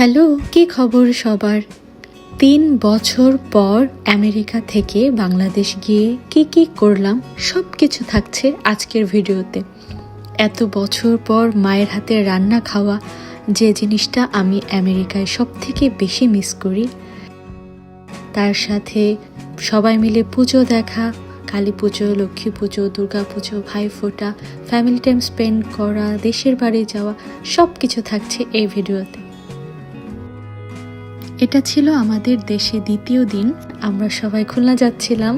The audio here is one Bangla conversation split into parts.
হ্যালো, কি খবর সবার? তিন বছর পর আমেরিকা থেকে বাংলাদেশ গিয়ে কি কি করলাম সব কিছু থাকছে আজকের ভিডিওতে। এত বছর পর মায়ের হাতে রান্না খাওয়া, যে জিনিসটা আমি আমেরিকায় সব থেকে বেশি মিস করি। তার সাথে সবাই মিলে পুজো দেখা, কালী পুজো, লক্ষ্মী পুজো, দুর্গা পুজো ভাইফোঁটা ফ্যামিলি টাইম স্পেন্ড করা, দেশের বাড়ি যাওয়া সব কিছু থাকছে এই ভিডিওতে। এটা ছিল আমাদের দেশে দ্বিতীয় দিন। আমরা সবাই খুলনা যাচ্ছিলাম।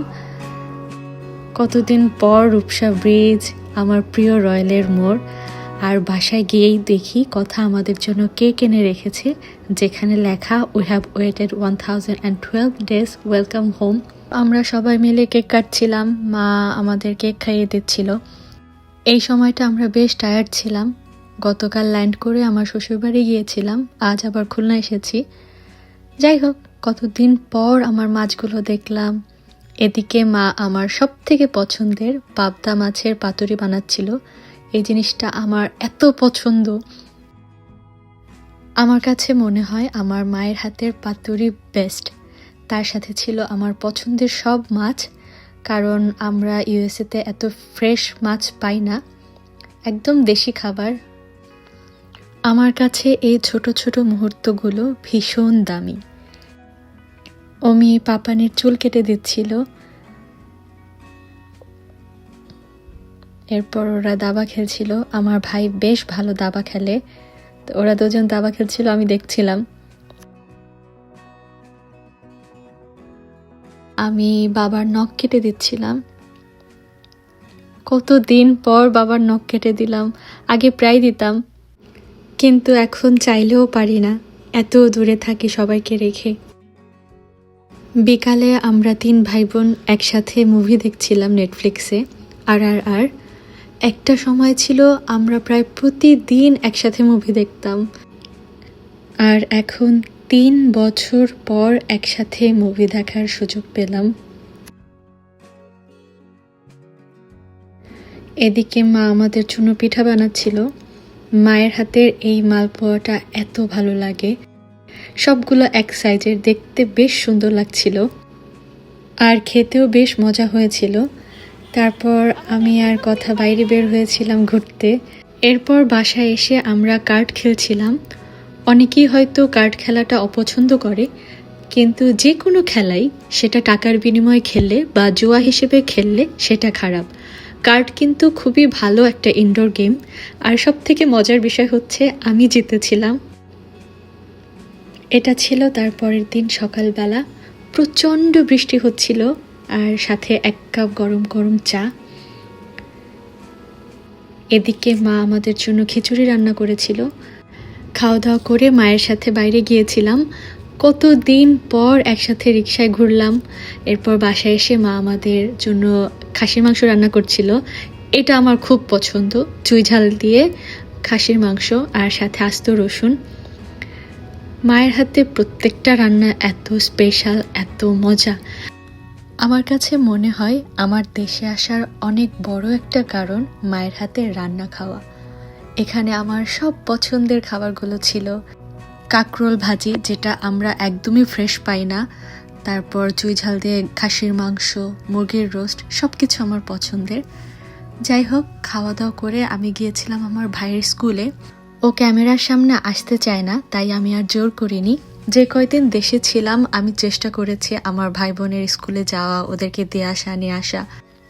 কতদিন পর রূপসা ব্রিজ, আমার প্রিয় রয়্যালের মোড়, আর বাসায় গিয়েই দেখি কথা আমাদের জন্য কে কিনে রেখেছে, যেখানে লেখা we have waited one thousand and twelve days welcome home আমরা সবাই মিলে কেক কাটছিলাম, মা আমাদের কেক খাইয়ে দিচ্ছিল। এই সময়টা আমরা বেশ টায়ার্ড ছিলাম। গতকাল ল্যান্ড করে আমার শ্বশুরবাড়ি গিয়েছিলাম, আজ আবার খুলনা এসেছি। যাই হোক, কতদিন পর আমার মাছগুলো দেখলাম। এদিকে মা আমার সব থেকে পছন্দের পাবদা মাছের পাতুরি বানাচ্ছিল। এই জিনিসটা আমার এত পছন্দ। আমার কাছে মনে হয় আমার মায়ের হাতের পাতুরি বেস্ট তার সাথে ছিল আমার পছন্দের সব মাছ, কারণ আমরা ইউএসএতে এত ফ্রেশ মাছ পাই না। একদম দেশি খাবার। আমার কাছে এই ছোট ছোট মুহূর্তগুলো ভীষণ দামি। অমি পাপানের চুল কেটে দিচ্ছিল। এরপর ওরা দাবা খেলছিল। আমার ভাই বেশ ভালো দাবা খেলে। তো ওরা দুজন দাবা খেলছিল, আমি দেখছিলাম। আমি বাবার নখ কেটে দিচ্ছিলাম। কত দিন পর বাবার নখ কেটে দিলাম, আগে প্রায় দিতাম। কিন্তু এখন চাইলেও পারি না। এত দূরে থাকি সবাইকে রেখে। বিকালে আমরা তিন ভাই বোন একসাথে মুভি দেখছিলাম নেটফ্লিক্সে আর আর আর একটা সময় ছিল আমরা প্রায় প্রতিদিন একসাথে মুভি দেখতাম। আর এখন তিন বছর পর একসাথে মুভি দেখার সুযোগ পেলাম। এদিকে মা আমাদের জন্য পিঠা বানাচ্ছিল। মায়ের হাতের এই মালপোয়াটা এত ভালো লাগে। সবগুলো এক সাইজের দেখতে বেশ সুন্দর লাগছিল। আর খেতেও বেশ মজা হয়েছিল। তারপর আমি আর কথা বাইরে বের হয়েছিলাম ঘুরতে। এরপর বাসায় এসে আমরা কার্ড খেলছিলাম। অনেকেই হয়তো কার্ড খেলাটা অপছন্দ করে, কিন্তু যে কোনো খেলাই সেটা টাকার বিনিময়ে খেললে বা জুয়া হিসেবে খেললে সেটা খারাপ। কার্ড কিন্তু খুবই ভালো একটা ইনডোর গেম আর সব থেকে মজার বিষয় হচ্ছে আমি জিতেছিলাম। এটা ছিল তার পরের দিন সকালবেলা। প্রচণ্ড বৃষ্টি হচ্ছিল আর সাথে এক কাপ গরম গরম চা। এদিকে মা আমাদের জন্য খিচুড়ি রান্না করেছিল। খাওয়া দাওয়া করে মায়ের সাথে বাইরে গিয়েছিলাম। কতদিন পর একসাথে রিক্সায় ঘুরলাম। এরপর বাসায় এসে মা আমাদের জন্য খাসির মাংস রান্না করছিল। এটা আমার খুব পছন্দ। চুই ঝাল দিয়ে খাসির মাংস আর সাথে আস্ত রসুন। মায়ের হাতে প্রত্যেকটা রান্না এত স্পেশাল এত মজা। আমার কাছে মনে হয় আমার দেশে আসার অনেক বড় একটা কারণ মায়ের হাতে রান্না খাওয়া। এখানে আমার সব পছন্দের খাবারগুলো ছিল। কাকরোল ভাজি, যেটা আমরা একদমই ফ্রেশ পাই না। তারপর চুই ঝাল দিয়ে খাসির মাংস, মুরগির রোস্ট সব কিছু আমার পছন্দের। যাই হোক খাওয়া দাওয়া করে আমি গিয়েছিলাম আমার ভাইয়ের স্কুলে ও ক্যামেরার সামনে আসতে চায় না, তাই আমি আর জোর করিনি। যে কয়দিন দেশে ছিলাম, আমি চেষ্টা করেছি আমার ভাই বোনের স্কুলে যাওয়া, ওদেরকে দিয়ে আসা, নিয়ে আসা।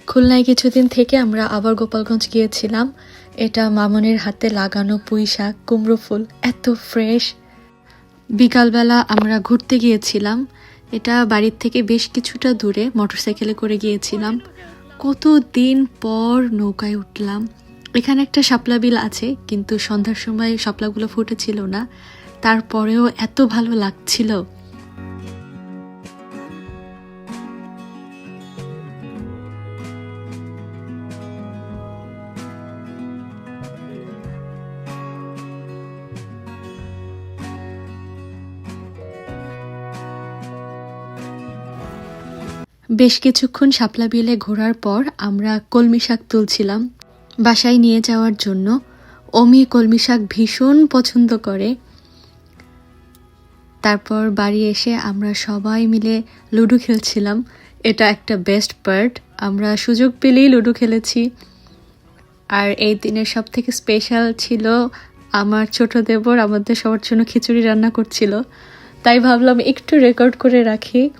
খুলনায় কিছুদিন থেকে আমরা আবার গোপালগঞ্জ গিয়েছিলাম। এটা মামনের হাতে লাগানো পুঁই শাক, কুমড়ো ফুল, এত ফ্রেশ। বিকালবেলা আমরা ঘুরতে গিয়েছিলাম। এটা বাড়ির থেকে বেশ কিছুটা দূরে, মোটরসাইকেলে করে গিয়েছিলাম। কত দিন পর নৌকায় উঠলাম। এখানে একটা শাপলা বিল আছে, কিন্তু সন্ধ্যার সময় শাপলাগুলো ফুটেছিল না। তারপরেও এত ভালো লাগছিল। বেশ কিছুক্ষণ শাপলা বিলে ঘোরার পর আমরা কলমি শাক তুলছিলাম। বাসায় নিয়ে যাওয়ার জন্য অমি কলমি শাক ভীষণ পছন্দ করে। তারপর বাড়ি এসে আমরা সবাই মিলে লুডো খেলছিলাম। এটা একটা বেস্ট পার্ট আমরা সুযোগ পেলেই লুডো খেলেছি। আর এই দিনের সব থেকে স্পেশাল ছিল আমার ছোট দেবর আমাদের সবার জন্য খিচুড়ি রান্না করছিল। তাই ভাবলাম একটু রেকর্ড করে রাখি।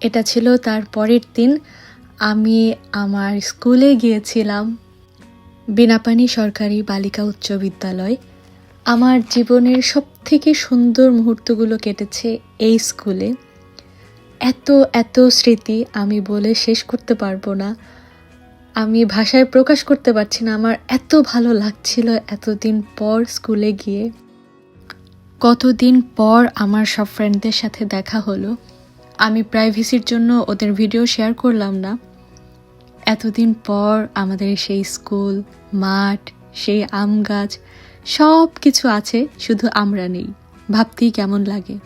এটা ছিল তার পরের দিন। আমি আমার স্কুলে গিয়েছিলাম বিনাপানি সরকারি বালিকা উচ্চ বিদ্যালয়। আমার জীবনের সব থেকে সুন্দর মুহূর্তগুলো কেটেছে এই স্কুলে। এত এত স্মৃতি আমি বলে শেষ করতে পারব না। আমি ভাষায় প্রকাশ করতে পারছি না। আমার এত ভালো লাগছিল এতদিন পর স্কুলে গিয়ে। কতদিন পর আমার সব ফ্রেন্ডদের সাথে দেখা হলো। আমি প্রাইভেসির জন্য ওদের ভিডিও শেয়ার করলাম না। এতদিন পর আমাদের সেই স্কুল মাঠ, সেই আম গাছ সব কিছু আছে, শুধু আমরা নেই। ভাবতেই কেমন লাগে।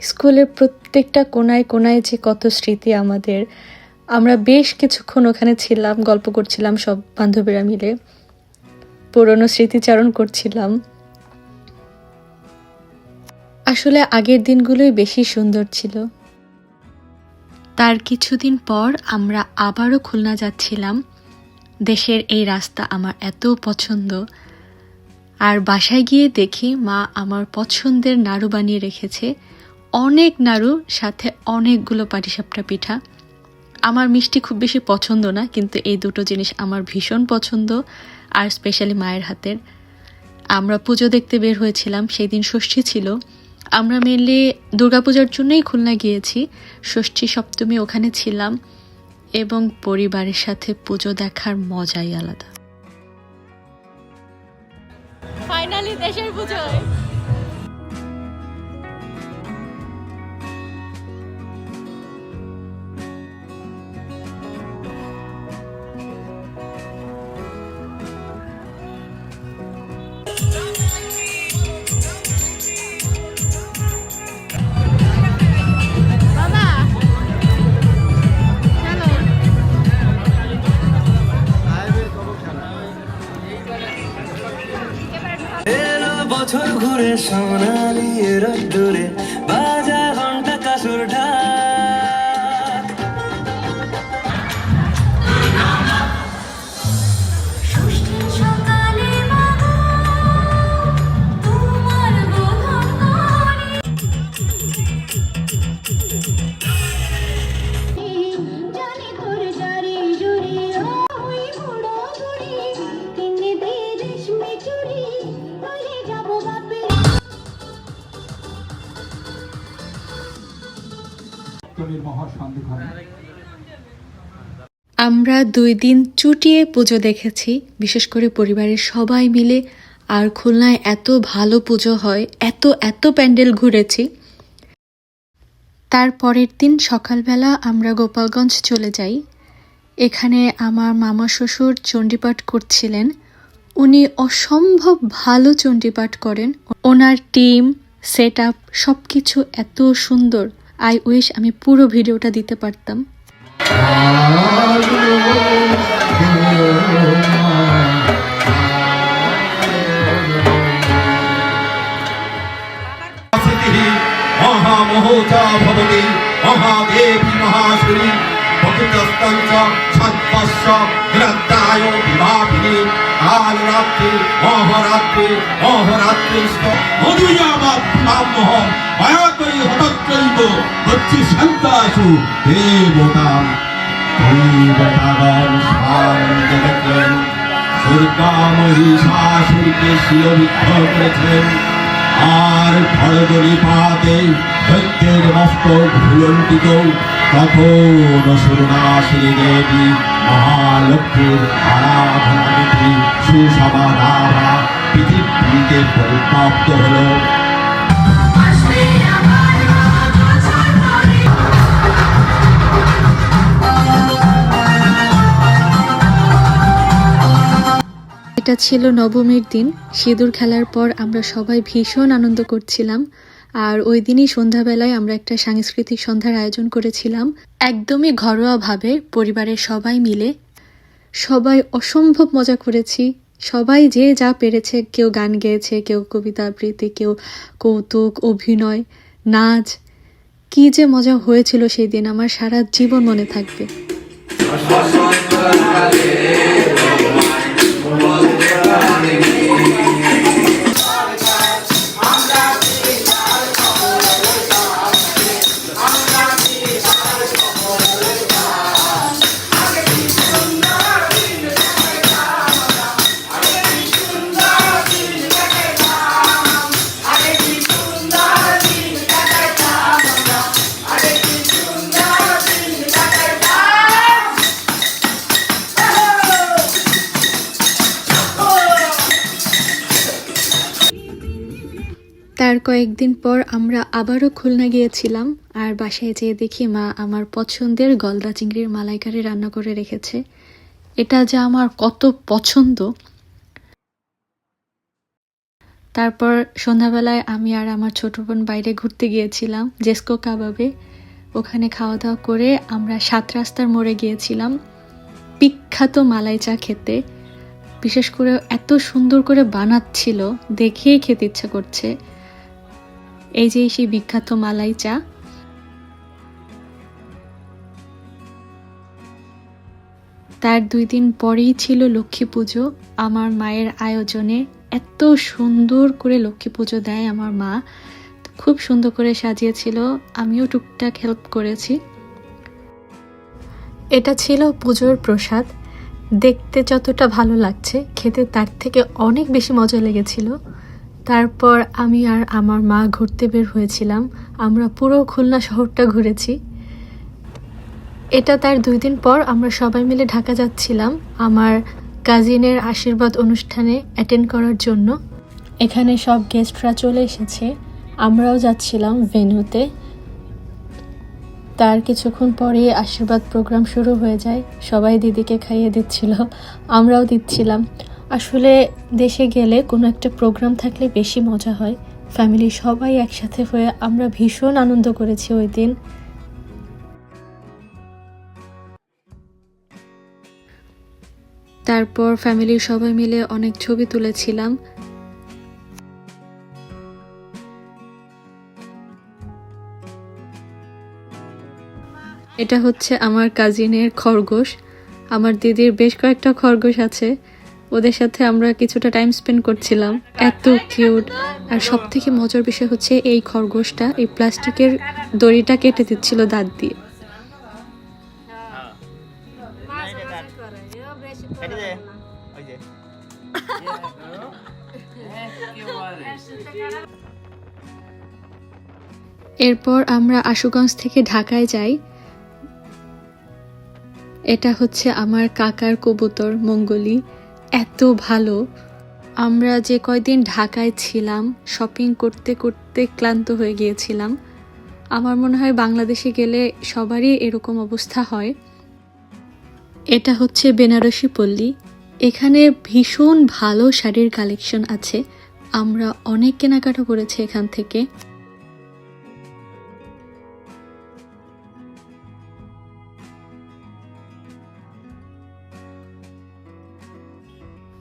স্কুলের প্রত্যেকটা কোনায় কোনায় যে কত স্মৃতি আমাদের, আমরা বেশ কিছুক্ষণ ওখানে ছিলাম, গল্প করছিলাম সব বান্ধবীরা মিলে। পুরনো স্মৃতিচারণ করছিলাম। আসলে আগের দিনগুলোই বেশি সুন্দর ছিল। তার কিছুদিন পর আমরা আবারও খুলনা যাচ্ছিলাম। দেশের এই রাস্তা আমার এত পছন্দ। আর বাসায় গিয়ে দেখি মা আমার পছন্দের নাড়ু বানিয়ে রেখেছে। অনেক নাড়ু, সাথে অনেকগুলো পাটিসাপটা পিঠা। আমার মিষ্টি খুব বেশি পছন্দ না, কিন্তু এই দুটো জিনিস আমার ভীষণ পছন্দ, আর স্পেশালি মায়ের হাতের। আমরা পুজো দেখতে বের হয়েছিলাম সেই দিন ষষ্ঠী ছিল। আমরা মেনলি দুর্গাপূজার জন্যই খুলনা গিয়েছি। ষষ্ঠী সপ্তমী ওখানে ছিলাম এবং পরিবারের সাথে পুজো দেখার মজাই আলাদা। ফাইনালি দেশের পুজোয় সোনালি রোদ্দুরে মহাসন্ধিক্ষণে আমরা দুই দিন চুটিয়ে পুজো দেখেছি, বিশেষ করে পরিবারের সবাই মিলে। আর খুলনায় এত ভালো পুজো হয়, এত এত প্যান্ডেল ঘুরেছি। তার পরের দিন সকালবেলা আমরা গোপালগঞ্জ চলে যাই। এখানে আমার মামা শ্বশুর চণ্ডীপাঠ করছিলেন। উনি অসম্ভব ভালো চণ্ডীপাঠ করেন। ওনার টিম সেট আপ সব কিছু এত সুন্দর। আই উইশ আমি পুরো ভিডিওটা দিতে পারতাম। মহারাত্রি ভবতি মহাদেবী মহাশুরী ভকুতস্তঞ্চ সন্পশ্য মায়া করি হঠাৎ আনন্দ হচ্ছে শান্তাসু। হে বোতাম দেবতাগণ স্বয়ং দেখলেন। দুর্গা মহিষাসুরকে শিরবিদ্ধ করেছেন। আর খড়গড়ি পাতে দৈত্যের মস্তক ভুলণ্টিত তখন অসুরনাশিনী দেবী মহালক্ষ্মীর আরাধনা বিধি সুসমাধারা পৃথিবীতে পরিপ্রাপ্ত হল। এটা ছিল নবমীর দিন। সিঁদুর খেলার পর আমরা সবাই ভীষণ আনন্দ করছিলাম। আর ওই দিনই সন্ধ্যাবেলায় আমরা একটা সাংস্কৃতিক সন্ধ্যার আয়োজন করেছিলাম। একদমই ঘরোয়াভাবে পরিবারের সবাই মিলে। সবাই অসম্ভব মজা করেছি। সবাই যে যা পেরেছে, কেউ গান গেয়েছে, কেউ কবিতা আবৃত্তি, কেউ কৌতুক, অভিনয়, নাচ। কি যে মজা হয়েছিল সেই দিন, আমার সারা জীবন মনে থাকবে। তার কয়েকদিন পর আমরা আবারও খুলনা গিয়েছিলাম, আর বাসায় যেয়ে দেখি মা আমার পছন্দের গলদা চিংড়ির মালাইকারি রান্না করে রেখেছে। এটা যে আমার কত পছন্দ। তারপর সন্ধ্যাবেলায় আমি আর আমার ছোট বোন বাইরে ঘুরতে গিয়েছিলাম, জেস্কো কাবাবে। ওখানে খাওয়া দাওয়া করে আমরা সাত রাস্তার মোড়ে গিয়েছিলাম, বিখ্যাত মালাই চা খেতে। বিশেষ করে এত সুন্দর করে বানাচ্ছিল, দেখেই খেতে ইচ্ছা করছে। এই যে সেই বিখ্যাত মালাই চা। তার দুই দিন পরেই ছিল লক্ষ্মী পুজো। আমার মায়ের আয়োজনে এত সুন্দর করে লক্ষ্মী পুজো দেয় আমার মা। খুব সুন্দর করে সাজিয়েছিল। আমিও টুকটাক হেল্প করেছি। এটা ছিল পুজোর প্রসাদ। দেখতে যতটা ভালো লাগছে, খেতে তার থেকে অনেক বেশি মজা লেগেছিল। তারপর আমি আর আমার মা ঘুরতে বের হয়েছিলাম। আমরা পুরো খুলনা শহরটা ঘুরেছি। এটা তার দুই দিন পর আমরা সবাই মিলে ঢাকা যাচ্ছিলাম আমার কাজিনের আশীর্বাদ অনুষ্ঠানে অ্যাটেন্ড করার জন্য। এখানে সব গেস্টরা চলে এসেছে। আমরাও যাচ্ছিলাম ভেন্যুতে তার কিছুক্ষণ পরে আশীর্বাদ প্রোগ্রাম শুরু হয়ে যায়। সবাই দিদিকে খাইয়ে দিচ্ছিল। আমরাও দিচ্ছিলাম। আসলে দেশে গেলে কোনো একটা প্রোগ্রাম থাকলে বেশি মজা হয়। ফ্যামিলি সবাই একসাথে হয়ে আমরা ভীষণ আনন্দ করেছি ওই দিন। তারপর ফ্যামিলির সবাই মিলে অনেক ছবি তুলেছিলাম। এটা হচ্ছে আমার কাজিনের খরগোশ। আমার দিদির বেশ কয়েকটা খরগোশ আছে। ওদের সাথে আমরা কিছুটা টাইম স্পেন্ড করছিলাম। এত কিউট আর সব থেকে মজার বিষয় হচ্ছে এই খরগোশটা, এই প্লাস্টিকের দড়িটা কেটে দিচ্ছিল দাঁত দিয়ে। এরপর আমরা আশুগঞ্জ থেকে ঢাকায় যাই। এটা হচ্ছে আমার কাকার কবুতর, মঙ্গলি। এত ভালো। আমরা যে কয়দিন ঢাকায় ছিলাম শপিং করতে করতে ক্লান্ত হয়ে গিয়েছিলাম। আমার মনে হয় বাংলাদেশে গেলে সবারই এরকম অবস্থা হয়। এটা হচ্ছে বেনারসি পল্লী। এখানে ভীষণ ভালো শাড়ির কালেকশন আছে। আমরা অনেক কেনাকাটা করেছি এখান থেকে।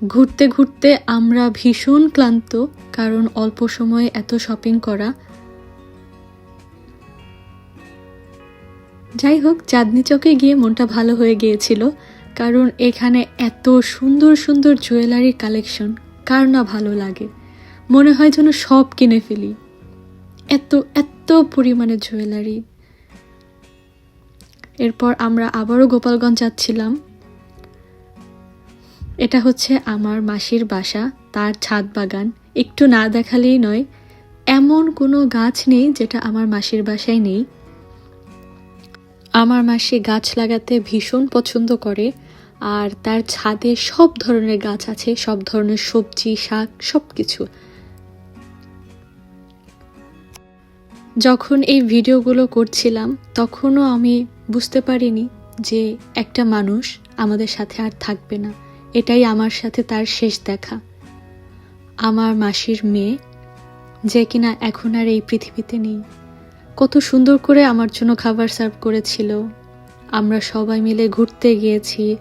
ঘুরতে ঘুরতে আমরা ভীষণ ক্লান্ত, কারণ অল্প সময়ে এত শপিং করা। যাই হোক, চাঁদনি চকে গিয়ে মনটা ভালো হয়ে গিয়েছিল, কারণ এখানে এত সুন্দর সুন্দর জুয়েলারি কালেকশন কার না ভালো লাগে? মনে হয় যেন সব কিনে ফেলি। এত এত পরিমাণে জুয়েলারি এরপর আমরা আবারও গোপালগঞ্জ যাচ্ছিলাম। এটা হচ্ছে আমার মাসির বাসা, তার ছাদ বাগান। একটু না দেখালেই নয়, এমন কোনো গাছ নেই যেটা আমার মাসির বাসায় নেই। আমার মাসি গাছ লাগাতে ভীষণ পছন্দ করে, আর তার ছাদে সব ধরনের গাছ আছে, সব ধরনের সবজি, শাক সব কিছু যখন এই ভিডিওগুলো করছিলাম, তখনও আমি বুঝতে পারিনি যে একটা মানুষ আমাদের সাথে আর থাকবে না। এটাই আমার সাথে তার শেষ দেখা। আমার মাসির মেয়ে, যে কিনা এখন আর এই পৃথিবীতে নেই। কত সুন্দর করে আমার জন্য খাবার সার্ভ করেছিল। আমরা সবাই মিলে ঘুরতে গিয়েছি।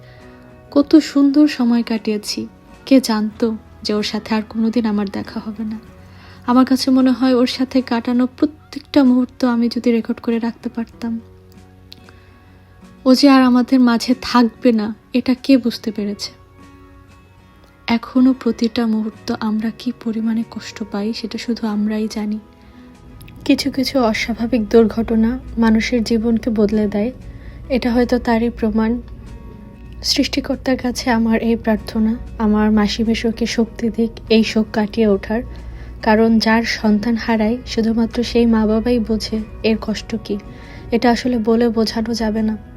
কত সুন্দর সময় কাটিয়েছি। কে জানতো যে ওর সাথে আর কোনোদিন আমার দেখা হবে না। আমার কাছে মনে হয় ওর সাথে কাটানো প্রত্যেকটা মুহূর্ত আমি যদি রেকর্ড করে রাখতে পারতাম। ও যে আর আমাদের মাঝে থাকবে না, এটা কে বুঝতে পেরেছে? এখনও প্রতিটা মুহূর্ত আমরা কি পরিমাণে কষ্ট পাই, সেটা শুধু আমরাই জানি। কিছু কিছু অস্বাভাবিক দুর্ঘটনা মানুষের জীবনকে বদলে দেয়। এটা হয়তো তারই প্রমাণ। সৃষ্টিকর্তার কাছে আমার এই প্রার্থনা, আমার মাসি মেশোকে শক্তি দিক, এই শোক কাটিয়ে ওঠার। কারণ যার সন্তান হারায়, শুধুমাত্র সেই মা বাবাই বোঝে এর কষ্ট কি। এটা আসলে বলে বোঝানো যাবে না।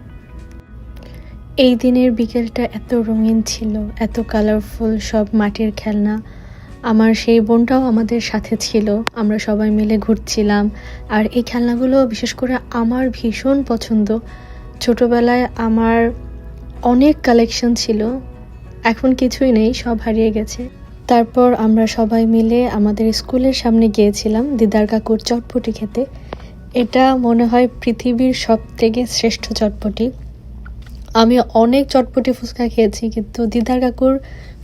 এই দিনের বিকেলটা এত রঙিন ছিল, এত কালারফুল সব মাটির খেলনা। আমার সেই বোনটাও আমাদের সাথে ছিল, আমরা সবাই মিলে ঘুরছিলাম। আর এই খেলনাগুলো বিশেষ করে আমার ভীষণ পছন্দ। ছোটবেলায় আমার অনেক কালেকশন ছিল, এখন কিছুই নেই, সব হারিয়ে গেছে। তারপর আমরা সবাই মিলে আমাদের স্কুলের সামনে গিয়েছিলাম দিদার কাকুর চটপটি খেতে। এটা মনে হয় পৃথিবীর সব থেকে শ্রেষ্ঠ চটপটি। আমি অনেক চটপটি ফুচকা খেয়েছি, কিন্তু দিদার কাকুর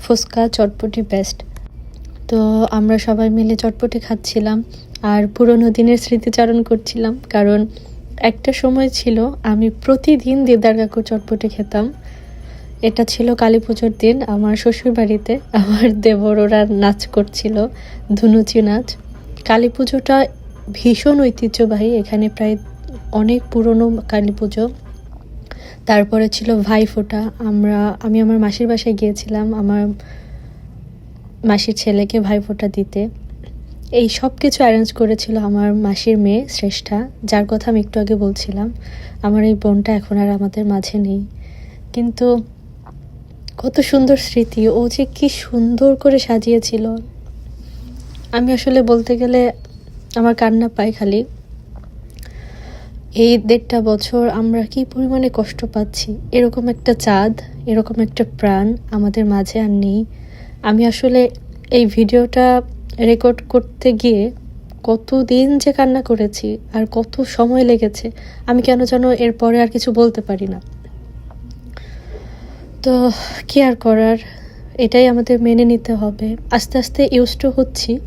ফুচকা চটপটি বেস্ট তো আমরা সবাই মিলে চটপটি খাচ্ছিলাম আর পুরোনো দিনের স্মৃতিচারণ করছিলাম, কারণ একটা সময় ছিল আমি প্রতিদিন দিদার কাকুর চটপটি খেতাম। এটা ছিল কালী পুজোর দিন, আমার শ্বশুর বাড়িতে আমার দেবর ওরা নাচ করছিল, ধুনুচি নাচ। কালী পুজোটা ভীষণ ঐতিহ্যবাহী, এখানে প্রায় অনেক পুরনো কালী পুজো। তারপরে ছিল ভাইফোঁটা। আমরা, আমি আমার মাসির বাসায় গিয়েছিলাম আমার মাসির ছেলেকে ভাইফোঁটা দিতে। এই সব কিছু অ্যারেঞ্জ করেছিল আমার মাসির মেয়ে শ্রেষ্ঠা, যার কথা আমি একটু আগে বলছিলাম। আমার এই বোনটা এখন আর আমাদের মাঝে নেই। কিন্তু কত সুন্দর স্মৃতি, ও যে কি সুন্দর করে সাজিয়েছিল। আমি আসলে বলতে গেলে আমার কান্না পাই খালি। এই দেড়টা বছর আমরা কি পরিমাণে কষ্ট পাচ্ছি? এরকম একটা চাঁদ, এরকম একটা প্রাণ আমাদের মাঝে আর নেই। আমি আসলে এই ভিডিওটা রেকর্ড করতে গিয়ে কতদিন যে কান্না করেছি আর কত সময় লেগেছে, আমি কেন যেন এরপরে আর কিছু বলতে পারি না। তো কি আর করার? এটাই আমাদের মেনে নিতে হবে। আস্তে আস্তে ইউজ টু হচ্ছি।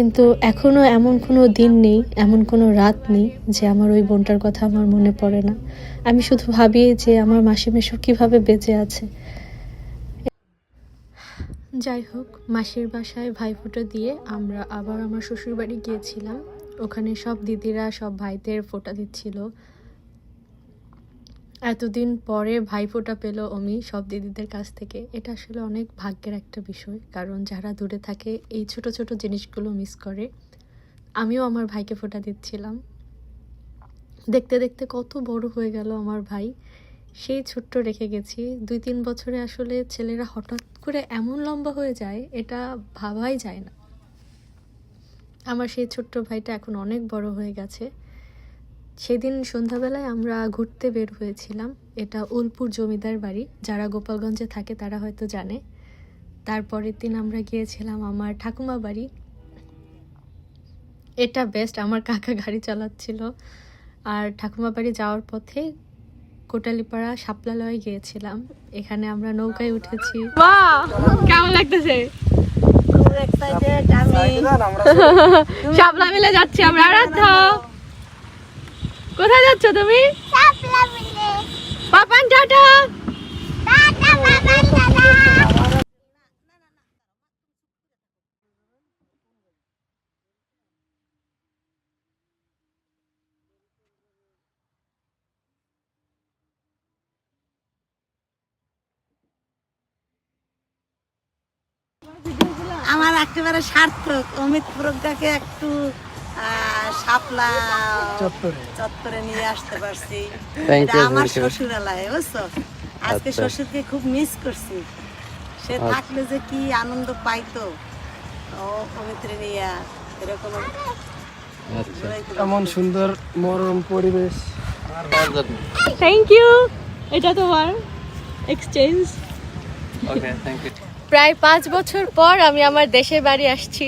কিন্তু এখনও এমন কোনো দিন নেই, এমন কোনো রাত নেই যে আমার ওই বোনটার কথা আমার মনে পড়ে না। আমি শুধু ভাবি যে আমার মাসি মেশো কীভাবে বেঁচে আছে। যাই হোক, মাসির বাসায় ভাইফোঁটা দিয়ে আমরা আবার আমার শ্বশুরবাড়ি গিয়েছিলাম। ওখানে সব দিদিরা, সব ভাইদের ফোঁটা দিচ্ছিল। এতদিন পরে ভাইফোঁটা পেল অমি সব দিদিদের কাছ থেকে। এটা আসলে অনেক ভাগ্যের একটা বিষয়, কারণ যারা দূরে থাকে এই ছোট ছোট জিনিসগুলো মিস করে। আমিও আমার ভাইকে ফোঁটা দিচ্ছিলাম। দেখতে দেখতে কত বড় হয়ে গেল আমার ভাই। সেই ছোট্ট রেখে গেছি। দুই তিন বছরে আসলে ছেলেরা হঠাৎ করে এমন লম্বা হয়ে যায়, এটা ভাবাই যায় না। আমার সেই ছোট্ট ভাইটা এখন অনেক বড় হয়ে গেছে। সেদিন সন্ধ্যাবেলায় আমরা ঘুরতে বের হয়েছিলাম। এটা উলপুর জমিদার বাড়ি। যারা গোপালগঞ্জে থাকে তারা হয়তো জানে। তারপরের দিন আমরা গিয়েছিলাম আমার ঠাকুমা বাড়ি। এটা বেস্ট আমার কাকা গাড়ি চালাচ্ছিল। আর ঠাকুমা বাড়ি যাওয়ার পথে কোটালিপাড়া শাপলালয়ে গিয়েছিলাম। এখানে আমরা নৌকায় উঠেছি। কেমন লাগতেছে? শাপলা মিলে যাচ্ছি আমরা কোথায় যাচ্ছ তুমি? পাপান টাটা। আমার একেবারে সার্থক অমিত প্রজ্ঞাকে একটু শাপলা চত্বরে। নিয়ে আসতে পারছি। এটা আমার শ্বশুরালয় বুঝছ? আজকে শ্বশুরকে খুব মিস করছি। সে থাকলে যে কি আনন্দ পাইতো। ও অমিত্রে নিয়ে এরকম এমন সুন্দর মনোরম পরিবেশ। থ্যাংক ইউ এটা তোমার এক্সচেঞ্জ প্রায় পাঁচ বছর পর আমি আমার দেশের বাড়ি আসছি।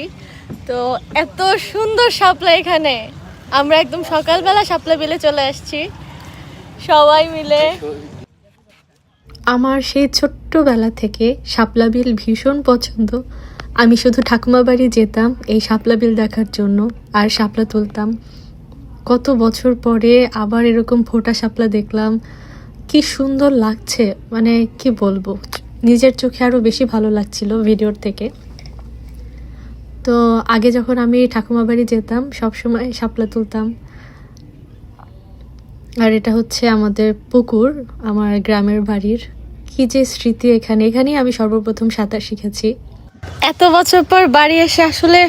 তো এত সুন্দর শাপলা এখানে। আমরা একদম সকালবেলা শাপলা বিলে চলে আসছি। সবাই মিলে। আমার সেই ছোট্টবেলা থেকে শাপলা বিল ভীষণ পছন্দ। আমি শুধু ঠাকুমা বাড়ি যেতাম এই শাপলা বিল দেখার জন্য আর শাপলা তুলতাম। কত বছর পরে আবার এরকম ফোটা শাপলা দেখলাম। কি সুন্দর লাগছে মানে কি বলব? নিজের চোখে আরও বেশি ভালো লাগছিল ভিডিওর থেকে। তো আগে যখন আমি ঠাকুমা বাড়ি যেতাম, সবসময় শাপলা তুলতাম। আর এটা হচ্ছে আমাদের পুকুর, আমার গ্রামের বাড়ির। কি যে স্মৃতি এখানে। এখানেই আমি সর্বপ্রথম সাঁতার শিখেছি। এত বছর পর বাড়ি এসে আসলে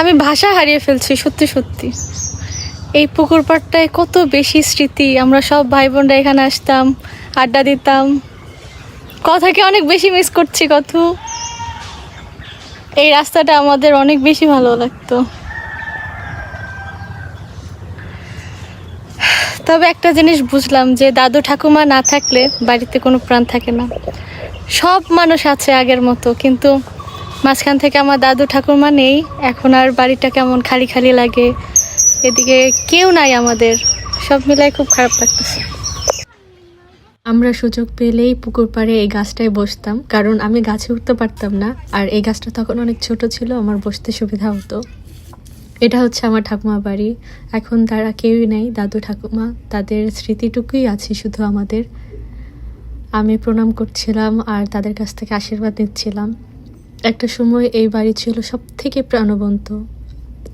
আমি ভাষা হারিয়ে ফেলছি, সত্যি সত্যি। এই পুকুর পাড়টায় কত বেশি স্মৃতি। আমরা সব ভাই বোনরা এখানে আসতাম, আড্ডা দিতাম। কথাকে অনেক বেশি মিস করছি কত এই রাস্তাটা আমাদের অনেক বেশি ভালো লাগতো। তবে একটা জিনিস বুঝলাম যে দাদু ঠাকুমা না থাকলে বাড়িতে কোনো প্রাণ থাকে না। সব মানুষ আছে আগের মতো, কিন্তু মাঝখান থেকে আমার দাদু ঠাকুমা নেই, এখন আর বাড়িটা কেমন খালি খালি লাগে, এদিকে কেউ নাই আমাদের, সব মিলাই খুব খারাপ লাগতেছে। আমরা সুযোগ পেলেই পুকুর পাড়ে এই গাছটায় বসতাম, কারণ আমি গাছে উঠতে পারতাম না। আর এই গাছটা তখন অনেক ছোট ছিল, আমার বসতে সুবিধা হতো। এটা হচ্ছে আমার ঠাকুমা বাড়ি। এখন তারা কেউই নেই, দাদু ঠাকুমা, তাদের স্মৃতিটুকুই আছে শুধু আমাদের। আমি প্রণাম করছিলাম আর তাদের কাছ থেকে আশীর্বাদ নিচ্ছিলাম। একটা সময় এই বাড়ি ছিল সব থেকে প্রাণবন্ত।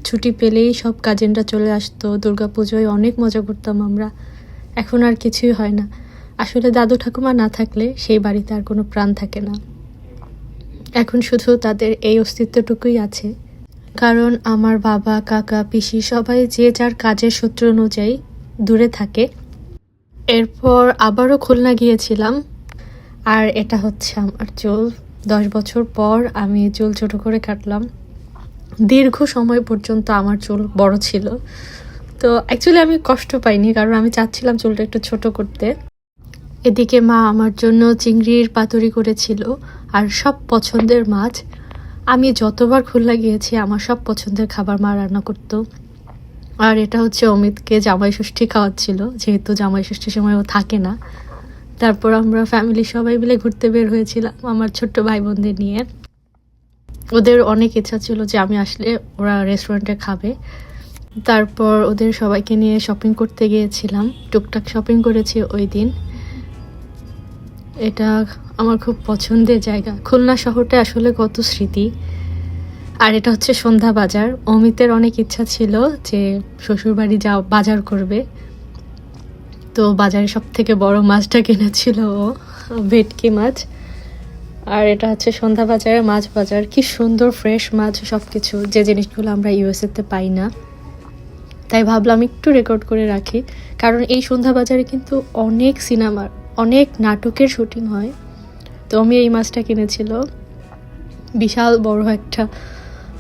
ছুটি পেলেই সব কাজিনরা চলে আসতো, দুর্গাপুজোয় অনেক মজা করতাম আমরা। এখন আর কিছুই হয় না। আসলে দাদু ঠাকুমা না থাকলে সেই বাড়িতে আর কোনো প্রাণ থাকে না। এখন শুধু তাদের এই অস্তিত্বটুকুই আছে। কারণ আমার বাবা, কাকা, পিসি সবাই যে যার কাজের সূত্র অনুযায়ী দূরে থাকে। এরপর আবারও খুলনা গিয়েছিলাম। আর এটা হচ্ছে আমার চুল। দশ বছর পর আমি চুল ছোট করে কাটলাম। দীর্ঘ সময় পর্যন্ত আমার চুল বড় ছিল। তো অ্যাকচুয়ালি আমি কষ্ট পাইনি, কারণ আমি চাচ্ছিলাম চুলটা একটু ছোট করতে। এদিকে মা আমার জন্য চিংড়ির পাতুরি করেছিল আর সব পছন্দের মাছ। আমি যতবার খুলনা গিয়েছি, আমার সব পছন্দের খাবার মা রান্না করতো। আর এটা হচ্ছে অমিতকে জামাই ষষ্ঠী খাওয়াচ্ছিল, যেহেতু জামাই ষষ্ঠীর সময় ও থাকে না। তারপর আমরা ফ্যামিলি সবাই মিলে ঘুরতে বের হয়েছিলাম আমার ছোট্ট ভাই বোনদের নিয়ে। ওদের অনেক ইচ্ছা ছিল যে আমি আসলে ওরা রেস্টুরেন্টে খাবে। তারপর ওদের সবাইকে নিয়ে শপিং করতে গিয়েছিলাম। টুকটাক শপিং করেছি ওই দিন। এটা আমার খুব পছন্দের জায়গা। খুলনা শহরটা আসলে কত স্মৃতি। আর এটা হচ্ছে সন্ধ্যা বাজার। অমিতের অনেক ইচ্ছা ছিল যে শ্বশুরবাড়ি যা বাজার করবে। তো বাজারে সব থেকে বড় মাছটা কিনেছিল ও, ভেটকি মাছ। আর এটা হচ্ছে সন্ধ্যা বাজারে মাছ বাজার। কি সুন্দর ফ্রেশ মাছ সব কিছু যে জিনিসগুলো আমরা ইউএসএতে পাই না। তাই ভাবলাম একটু রেকর্ড করে রাখি। কারণ এই সন্ধ্যা বাজারে কিন্তু অনেক সিনেমার অনেক নাটকের শুটিং হয়। তো আমি এই মাছটা কিনেছিল। বিশাল বড় একটা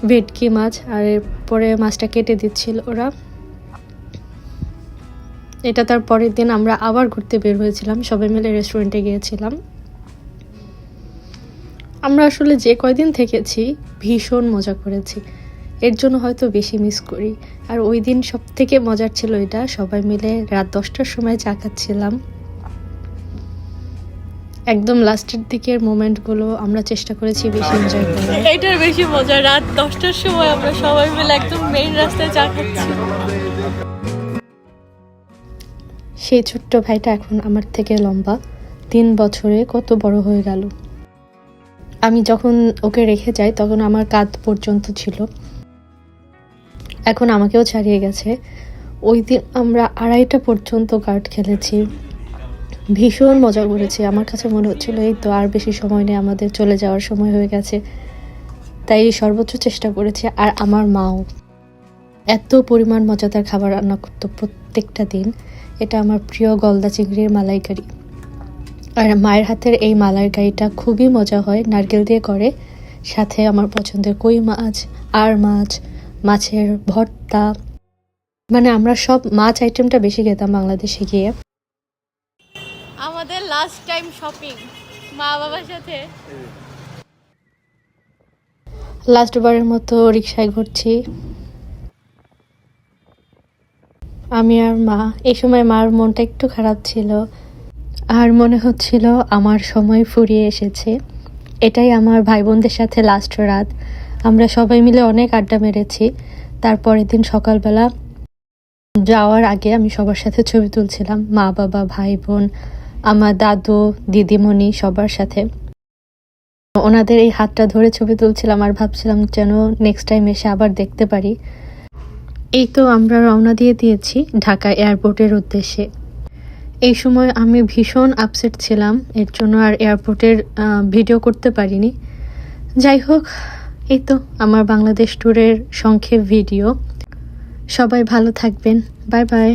ভেটকি মাছ, আর এরপরে মাছটা কেটে দিচ্ছিল ওরা। এটা তার পরের দিন আমরা আবার ঘুরতে বের হয়েছিলাম। সবাই মিলে রেস্টুরেন্টে গিয়েছিলাম। আমরা আসলে যে কয়দিন থেকেছি, ভীষণ মজা করেছি। এর জন্য হয়তো বেশি মিস করি। আর ওই দিন সব থেকে মজার ছিল এটা, সবাই মিলে রাত দশটার সময় চা খাচ্ছিলাম। একদম লাস্টের দিকের মোমেন্টগুলো আমরা চেষ্টা করেছি বেশি এনজয় করার। এইটার বেশি মজা রাত দশটার সময় আমরা সবাই মিলে একদম মেইন রাস্তায় চা খাচ্ছি। সেই ছোট্ট ভাইটা এখন আমার থেকে লম্বা তিন বছরে কত বড় হয়ে গেল। আমি যখন ওকে রেখে যাই তখন আমার কাঁধ পর্যন্ত ছিল। এখন আমাকেও ছাড়িয়ে গেছে। ওই দিন আমরা আড়াইটা পর্যন্ত কার্ড খেলেছি। ভীষণ মজা করেছি। আমার কাছে মনে হচ্ছিল, এই তো আর বেশি সময় নেই, আমাদের চলে যাওয়ার সময় হয়ে গেছে। তাই সর্বোচ্চ চেষ্টা করেছি, আর আমার মাও। এত পরিমাণ মজাদার খাবার রান্না করতো প্রত্যেকটা দিন। এটা আমার প্রিয় গলদা চিংড়ির মালাইকারি। আর মায়ের হাতের এই মালাইকারিটা খুবই মজা হয়, নারকেল দিয়ে করে। সাথে আমার পছন্দের কই মাছ, আর মাছ, মাছের ভর্তা। মানে আমরা সব মাছ আইটেমটা বেশি খেতাম বাংলাদেশে গিয়ে। লাস্ট টাইম শপিং মা বাবার সাথে। লাস্ট বারের মতো রিক্সায় ঘুরছি। আমি আর মা, এই সময় মার মনটা একটু খারাপ ছিল। আর মনে হচ্ছিল আমার সময় ফুরিয়ে এসেছে। এটাই আমার ভাই বোনদের সাথে লাস্ট রাত। আমরা সবাই মিলে অনেক আড্ডা মেরেছি। তারপরের দিন সকালবেলা যাওয়ার আগে আমি সবার সাথে ছবি তুলছিলাম। মা, বাবা ভাই বোন আমার দাদু, দিদিমণি সবার সাথে। ওনাদের এই হাতটা ধরে ছবি তুলছিলাম আর ভাবছিলাম যেন নেক্সট টাইম এসে আবার দেখতে পারি। এই তো আমরা রওনা দিয়ে দিয়েছি ঢাকা এয়ারপোর্টের উদ্দেশ্যে। এই সময় আমি ভীষণ আপসেট ছিলাম, এর জন্য আর এয়ারপোর্টের ভিডিও করতে পারিনি। যাই হোক, এই তো আমার বাংলাদেশ ট্যুরের সংক্ষেপ ভিডিও সবাই ভালো থাকবেন। Bye bye